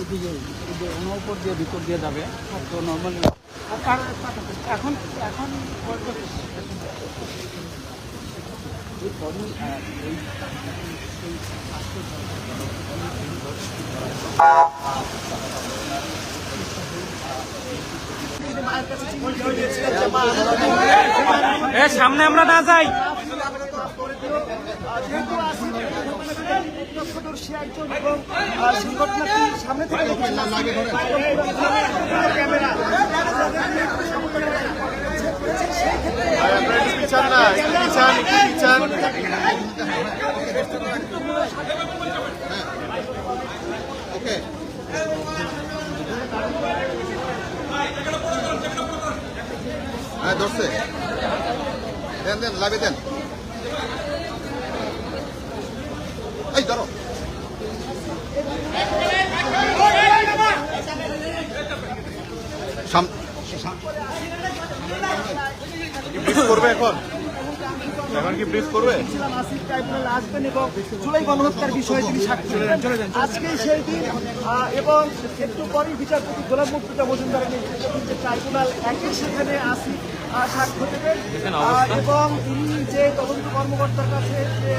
এদিকে দিয়ে ভিতর দিয়ে যাবে তো এখন এখন এই সামনে আমরা না যাই। সামনে থেকে ক্যামেরা বিচার না একটু বিচার একটু বিচার হ্যাঁ ধরছে দেন দেন লাভে দেন এই ধরো করবে এখন এখন কি ব্রিজ করবে? আসিফ ট্রাইব্যুনাল আসবেন এবং জুলাই গণহত্যার বিষয়ে তিনি সাক্ষী দেবেন আজকে সেই দিন এবং একটু পরেই বিচারপতি গোলাম মুর্তুজা মজুমদারের যে ট্রাইব্যুনাল একই সেখানে আসিফ আহ, সাক্ষ্য দেবেন এবং তিনি যে তদন্ত কর্মকর্তার কাছে যে